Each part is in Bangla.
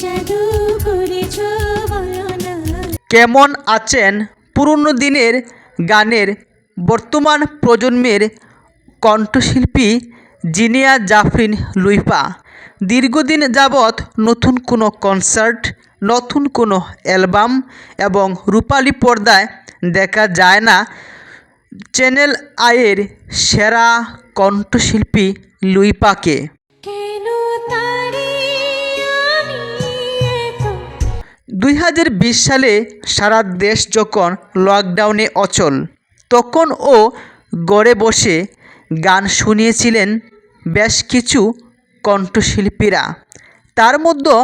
জাদু করেছ কেমন আছেন পুরনো দিনের গানের বর্তমান প্রজন্মের কণ্ঠশিল্পী জিনিয়া জাফরিন লুইপা? দীর্ঘদিন যাবৎ নতুন কোনো কনসার্ট নতুন কোনো অ্যালবাম এবং রূপালী পর্দায় দেখা যায় না। চ্যানেল আয়ের সেরা কণ্ঠশিল্পী লুইপাকে। দুই হাজার বিশ সালে সারা দেশ যখন লকডাউনে অচল, তখন ও গড়ে বসে গান শুনিয়েছিলেন বেশ কিছু কণ্ঠশিল্পীরা। তার মধ্যে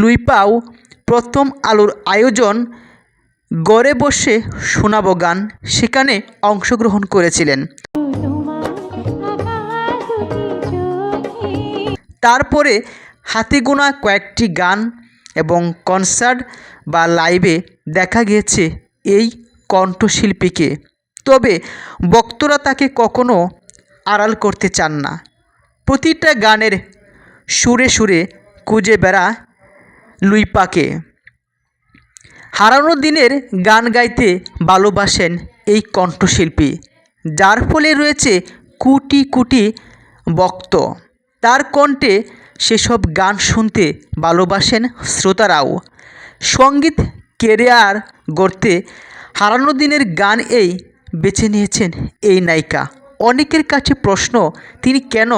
লুইপাও প্রথম আলোর আয়োজন গড়ে বসে শোনাবো গান সেখানে অংশগ্রহণ করেছিলেন। তারপরে হাতে গোনা কয়েকটি গান এবং কনসার্ট বা লাইভে দেখা গিয়েছে এই কণ্ঠশিল্পীকে। তবে বক্তরা তাকে কখনো আড়াল করতে চান না। প্রতিটা গানের সুরে সুরে খুঁজে বেড়া লুইপাকে। হারানো দিনের গান গাইতে ভালোবাসেন এই কণ্ঠশিল্পী, যার ফলে রয়েছে কোটি কোটি ভক্ত। তার কণ্ঠে সেসব গান শুনতে ভালোবাসেন শ্রোতারাও। সংগীত, কেরিয়ার গড়তে হারানো দিনের গান এই বেছে নিয়েছেন এই নায়িকা। অনেকের কাছে প্রশ্ন, তিনি কেন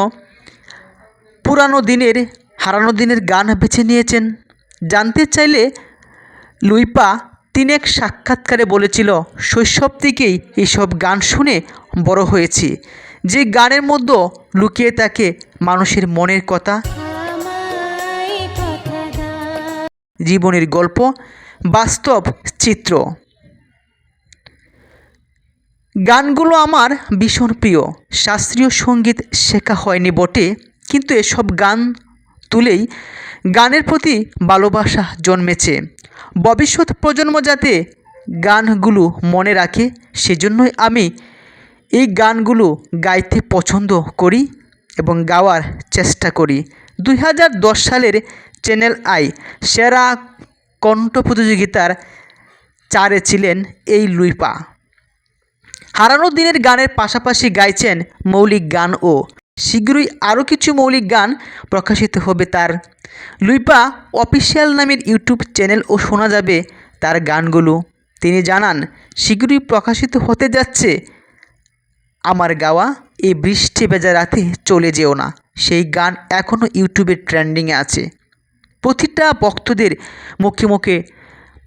পুরানো দিনের, হারানো দিনের গান বেছে নিয়েছেন? জানতে চাইলে লুইপা তিনি এক সাক্ষাৎকারে বলেছিল, শৈশব থেকেই এইসব গান শুনে বড় হয়েছি। যে গানের মধ্যে লুকিয়ে থাকে মানুষের মনের কথা জীবনের গল্প, বাস্তব চিত্র। গানগুলো আমার ভীষণ প্রিয়। শাস্ত্রীয় সংগীত শেখা হয়নি বটে, কিন্তু এসব গান তুলেই গানের প্রতি ভালোবাসা জন্মেছে। ভবিষ্যৎ প্রজন্ম যাতে গানগুলো মনে রাখে, সেজন্যই আমি এই গানগুলো গাইতে পছন্দ করি এবং গাওয়ার চেষ্টা করি। দুই হাজার দশ সালের চ্যানেল আই সেরা কণ্ঠ প্রতিযোগিতার চারে ছিলেন এই লুইপা। হারানো দিনের গানের পাশাপাশি গাইছেন মৌলিক গানও শীঘ্রই আরও কিছু মৌলিক গান প্রকাশিত হবে তার। লুইপা অফিসিয়াল নামের ইউটিউব চ্যানেলও শোনা যাবে তার গানগুলো। তিনি জানান, শীঘ্রই প্রকাশিত হতে যাচ্ছে। আমার গাওয়া এই বৃষ্টি ভেজা রাতে চলে যেও না। সেই গান এখনও ইউটিউবে ট্রেন্ডিংয়ে আছে। প্রতিটা ভক্তদের মুখে মুখে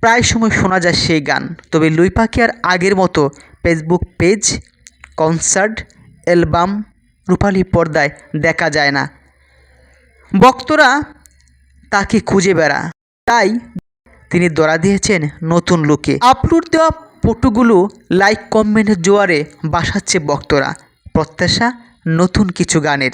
প্রায় সময় শোনা যায় সেই গান। তবে লুইপাকে আর আগের মতো ফেসবুক পেজ কনসার্ট অ্যালবাম রূপালী পর্দায় দেখা যায় না। ভক্তরা তাকে খুঁজে বেড়া। তাই তিনি দরা দিয়েছেন নতুন লুকে। আপলোড দেওয়া ফটোগুলো লাইক কমেন্টের জোয়ারে বাসাচ্ছে ভক্তরা। প্রত্যাশা নতুন কিছু গানের।